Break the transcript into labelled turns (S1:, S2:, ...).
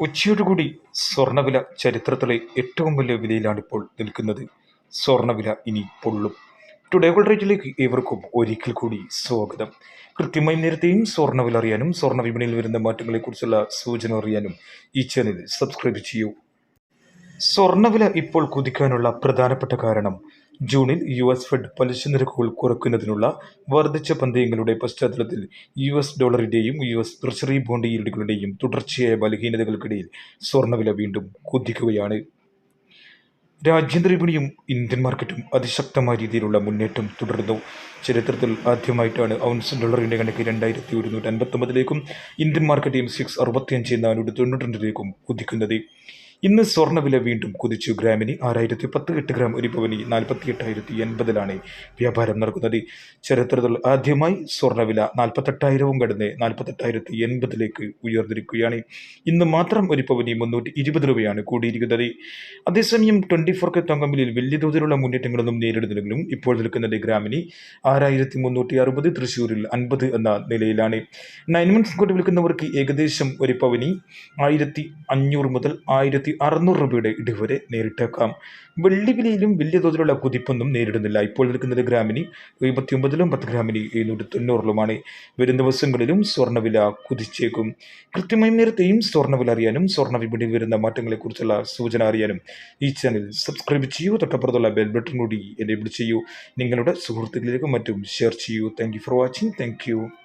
S1: ഉച്ചയോടുകൂടി സ്വർണവില ചരിത്രത്തിലെ ഏറ്റവും വലിയ വിലയിലാണ് ഇപ്പോൾ നിൽക്കുന്നത്. സ്വർണവില ഇനി പൊള്ളും. ടുഡേ ഗോൾഡ് റേറ്റിലേക്ക് ഏവർക്കും ഒരിക്കൽ കൂടി സ്വാഗതം. കൃത്യമായി നേരത്തെയും സ്വർണവില അറിയാനും സ്വർണ വിപണിയിൽ വരുന്ന മാറ്റങ്ങളെക്കുറിച്ചുള്ള സൂചന അറിയാനും ഈ ചാനൽ സബ്സ്ക്രൈബ് ചെയ്യൂ. സ്വർണവില ഇപ്പോൾ കുതിക്കാനുള്ള പ്രധാനപ്പെട്ട കാരണം ജൂണിൽ യു എസ് ഫെഡ് പലിശ നിരക്കുകൾ കുറയ്ക്കുന്നതിനുള്ള വർദ്ധിച്ച പന്തയങ്ങളുടെ പശ്ചാത്തലത്തിൽ യു എസ് ഡോളറിന്റെയും യു എസ് ട്രഷറി ബോണ്ട് ഈൽഡുകളുടെയും തുടർച്ചയായ ബലഹീനതകൾക്കിടയിൽ സ്വർണവില വീണ്ടും കുതിക്കുകയാണ്. രാജ്യാന്തര വിപണിയും ഇന്ത്യൻ മാർക്കറ്റും അതിശക്തമായ രീതിയിലുള്ള മുന്നേറ്റം തുടരുന്നു. ചരിത്രത്തിൽ ആദ്യമായിട്ടാണ് ഔൺസ് ഡോളറിന്റെ കണക്ക് രണ്ടായിരത്തി ഒരുന്നൂറ്റി അൻപത്തൊമ്പതിലേക്കും ഇന്ത്യൻ മാർക്കറ്റ് എം സിക്സ് അറുപത്തിയഞ്ച് നാനൂറ്റി തൊണ്ണൂറ്റി രണ്ടിലേക്കും കുതിക്കുന്നത്. ഇന്ന് സ്വർണവില വീണ്ടും കുതിച്ചു. ഗ്രാമിന് ആറായിരത്തി പത്ത് എട്ട് ഗ്രാം ഒരു പവനി നാൽപ്പത്തി എട്ടായിരത്തി എൺപതിലാണ് വ്യാപാരം നടക്കുന്നത്. ചരിത്രത്തിൽ ആദ്യമായി സ്വർണവില നാൽപ്പത്തെട്ടായിരവും കടന്ന് നാൽപ്പത്തെട്ടായിരത്തി എൺപതിലേക്ക് ഉയർന്നിരിക്കുകയാണ്. ഇന്ന് മാത്രം ഒരു പവനി മുന്നൂറ്റി ഇരുപത് രൂപയാണ് കൂടിയിരിക്കുന്നത്. അതേസമയം ട്വന്റി ഫോർ കെ തങ്കമിലിൽ വലിയ തോതിലുള്ള മുന്നേറ്റങ്ങളൊന്നും നേരിടുന്നില്ലെങ്കിലും ഇപ്പോൾ നിൽക്കുന്നത് ഗ്രാമിന് ആറായിരത്തി മുന്നൂറ്റി അറുപത് തൃശ്ശൂരിൽ അൻപത് എന്ന നിലയിലാണ്. നയൻ മന്ത്സ് കൊണ്ട് വിൽക്കുന്നവർക്ക് ഏകദേശം ഒരു പവനി ആയിരത്തി അഞ്ഞൂറ് മുതൽ ആയിരത്തി അറുന്നൂറ് രൂപയുടെ ഇടിവ് വരെ നേരിട്ടേക്കാം. വെള്ളി വിലയിലും വലിയ തോതിലുള്ള കുതിപ്പൊന്നും നേരിടുന്നില്ല. ഇപ്പോൾ നിൽക്കുന്നത് ഗ്രാമിന് എഴുപത്തി ഒമ്പതിലും പത്ത് ഗ്രാമിന് എഴുന്നൂറ്റി തൊണ്ണൂറിലുമാണ് വരും ദിവസങ്ങളിലും സ്വർണവില കുതിച്ചേക്കും. കൃത്യമായും നേരത്തെയും സ്വർണവില അറിയാനും സ്വർണ വിപണി വരുന്ന മാറ്റങ്ങളെക്കുറിച്ചുള്ള സൂചന അറിയാനും ഈ ചാനൽ സബ്സ്ക്രൈബ് ചെയ്യൂ. തൊട്ടപ്പുറത്തുള്ള ബെൽ ബട്ടൺ കൂടി എനേബിൾ ചെയ്യൂ. നിങ്ങളുടെ സുഹൃത്തുക്കളിലേക്കും മറ്റും ഷെയർ ചെയ്യൂ. Thank for watching. താങ്ക്